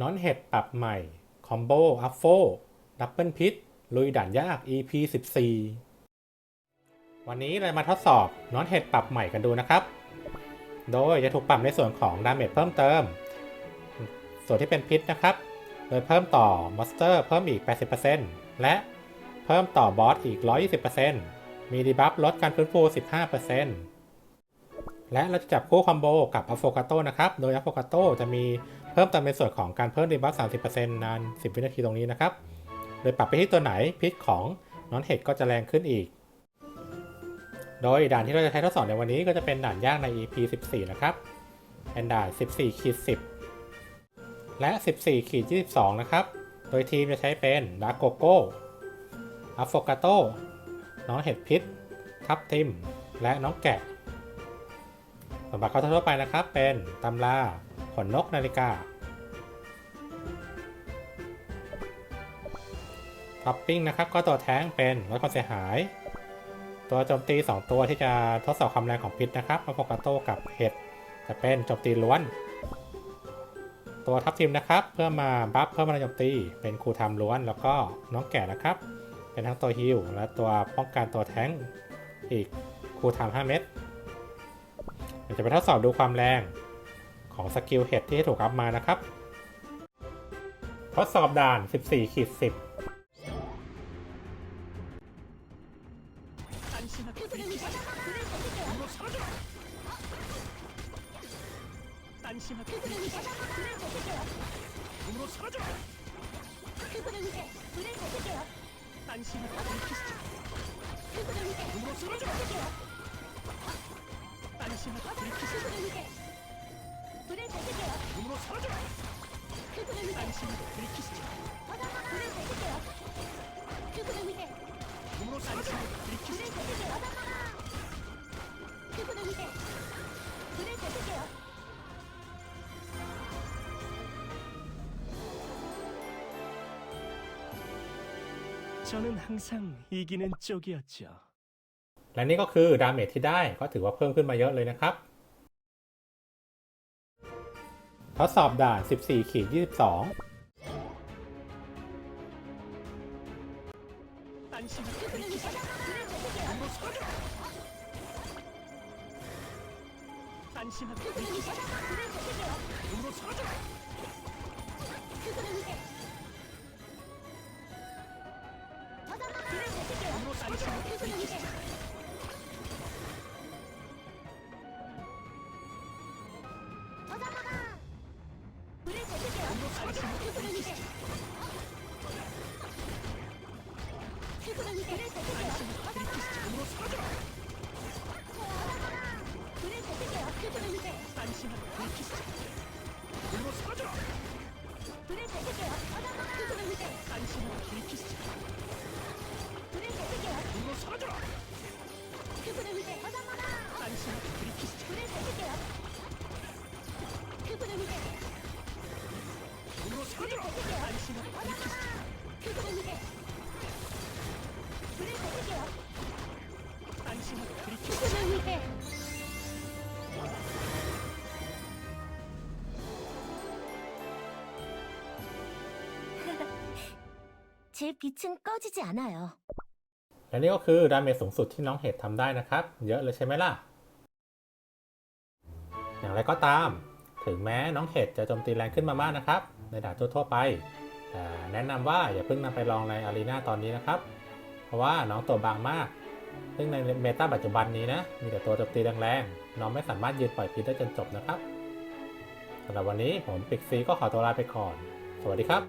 น้อนเห็ดปรับใหม่ คอมโบ อัฟโฟ ดับเบิลพิษลุยด่านยาก EP 14 วันนี้เรามาทดสอบน้อนเห็ดปรับใหม่กันดูนะครับ โดยจะถูกปรับในส่วนของดาเมจเพิ่มเติม ส่วนที่เป็นพิษนะครับ โดยเพิ่มต่อมอนสเตอร์เพิ่มอีก 80%และเพิ่มต่อบอสอีก 120%มีดีบัฟลดการฟื้นฟู 15%และเราจะจับคู่คอมโบกับอะโฟกาโตนะครับ โดยอะโฟกาโตจะมี เพิ่มติมในส่วนของการเพิ่มดีบัฟ30%นาน 10 วินาทีตรงนี้นะครับโดยปรับไปที่ตัวไหนพิษของน้อนเห็ดก็จะแรงขึ้นอีก โดยด่านที่เราจะใช้ทดสอบในวันนี้ก็จะเป็นด่านยากใน EP 14 นะครับเป็นด่าน 14ขีด10 และ 14ขีด22 นะครับ โดยทีมจะใช้เป็นดาร์โกโก้อะโฟกาโตน้องเห็ดพิษ ทับทิม และน้องแกะสมบัติเขาทั่วไปนะครับ เป็นตำรา ขนนกนาฬิกาท็อปปิ้งนะครับ ก็ตัวแท้งเป็นลดความเสียหาย ตัวโจมตี 2 ตัวที่จะทดสอบความแรงของพิษนะครับอะโฟกาโตกับเห็ดจะเป็นโจมตีล้วน ตัวทับทิมนะครับ เพื่อมาบัฟเพิ่มพลังโจมตีเป็นครูทำล้วน แล้วก็น้องแก่นะครับ เป็นทั้งตัวฮิลและตัวป้องกันตัวแท้งอีกครูทำ5เม็ดเดี๋ยวจะไปทดสอบดูความแรง ของสกิลเห็ดที่ถูกอัพมานะครับ ทดสอบด่าน 14ขีด10 안심하고 불키시죠. 물로 사 라져라. 안심하고 불키시죠. 물로 사라져라. 안심하고 불키시죠. 물로 사라져라. 안심하고 불키시죠. 물로 사라져라. 안심하고 불키시죠. 물로 사라져라. 불키시죠. 저는 항상 이기는 쪽이었죠. และนี่ก็คือดาเมจที่ได้ก็ถือว่าเพิ่มขึ้นมาเยอะเลยนะครับ ทดสอบด่าน 14ขีด22 그분을 믿어! 안심하고 불키시죠. 물로 사라져라. 안심하고 불키시죠. 물로 사라져라. 안심하고 불키시죠. 물로 사라져라. 안심하고 불키시죠. 안심하고 불키시죠. 제 빛은 꺼지지 않아요. และนี่ก็คือดาเมจสูงสุดที่น้องเห็ดทำได้นะครับ เยอะเลยใช่ไหมล่ะ อย่างไรก็ตาม ถึงแม้น้องเห็ดจะโจมตีแรงขึ้นมามากนะครับ ในด่านทั่วๆไป แต่แนะนำว่าอย่าเพิ่งนำไปลองในอารีนาตอนนี้นะครับ เพ ราะว่าน้องตัวบางมาก ซึ่งในเมตาปัจจุบันนี้นะ มีแต่ตัวโจมตีแรงๆ น้องไม่สามารถยืนปล่อยพิษได้จนจบนะครับสำหรับวันนี้ผมปิกซีก็ขอตัวลาไปก่อน สวัสดีครับ